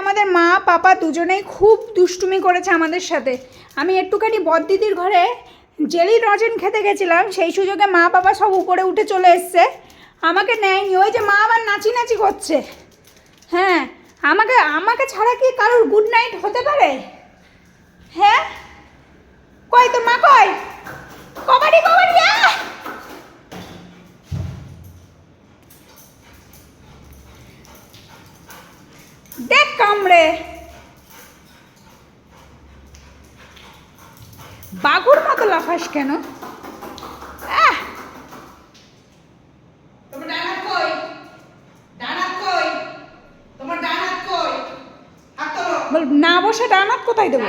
আমাদের মা, পাপা দুজনেই খুব দুষ্টুমি করেছে আমাদের সাথে। আমি একটুখানি বদ্দিদির ঘরে জেলি রজেন খেতে গেছিলাম, সেই সুযোগে মা বাবা সব উপরে উঠে চলে এসছে। আমাকে নেয়নি, ওই যে মা আবার নাচি নাচি করছে। হ্যাঁ আমাকে আমাকে ছাড়া কি কারোর গুড নাইট হতে পারে হ্যাঁ কই তোর মা কই কবাডি কবাডি আহ! দেখ কামড়ে। বাঘুর মতো লাফাস কেন? না বসে ডানাত কোথায় দেবো?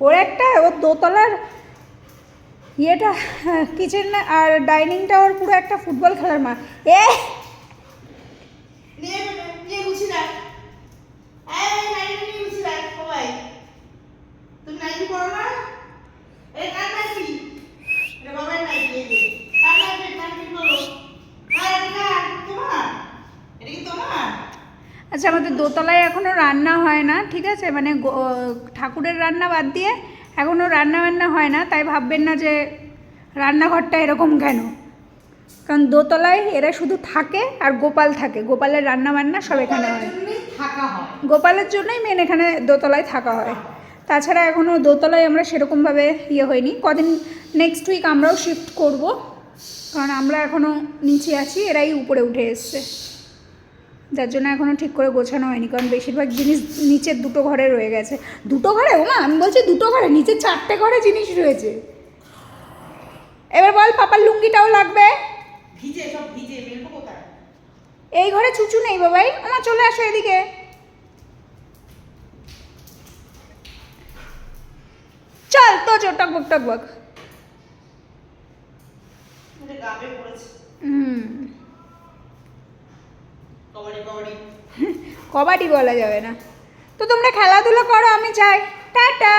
ওর একটা, ওর দোতলার ইয়েটা কিচেন আর ডাইনিংটা ওর পুরো একটা ফুটবল খেলার মা। এ নিয়ে নিয়ে গুছি রাখ এই নাইটি নিয়ে গুছি রাখ সবাই তুমি নাইটি পড়ো না এই কার নাইটি এটা বাবার নাইটি এই যে কার নাইটি নাইটি বলো আর এটা কার? তোমার এটা কি তোমার আচ্ছা আমাদের দোতলায় এখনও রান্না হয় না ঠিক আছে? মানে ঠাকুরের রান্না বাদ দিয়ে এখনও রান্না বান্না হয় না তাই ভাববেন না যে রান্নাঘরটা এরকম কেন? কারণ দোতলায় এরা শুধু থাকে আর গোপাল থাকে। গোপালের রান্না বান্না সব এখানে হয়। গোপালের জন্যই মেন এখানে দোতলায় থাকা হয়। তাছাড়া এখনও দোতলায় আমরা সেরকমভাবে ইয়ে হয়নি। কদিন নেক্সট উইক আমরাও শিফট করব। কারণ আমরা এখনও নিচে আছি এরাই উপরে উঠে এসছে। যার জন্য এখনও ঠিক করে গোছানো হয়নি কারণ বেশিরভাগ জিনিস নিচের দুটো ঘরে রয়ে গেছে। দুটো ঘরে? ও মা আমি বলছি দুটো ঘরে নিচে চারটে ঘরে জিনিস রয়েছে। এবার বল পাপার লুঙ্গিটাও লাগবে? ভিজে সব ভিজে এই ঘরে চুচু নেই বাবাই আমার চলে আসো এদিকে। চল তো চো টকবক টকবক হুম। কবাডি বলা যাবে না। তো তোমরা খেলাধুলো করো আমি চাই টাটা!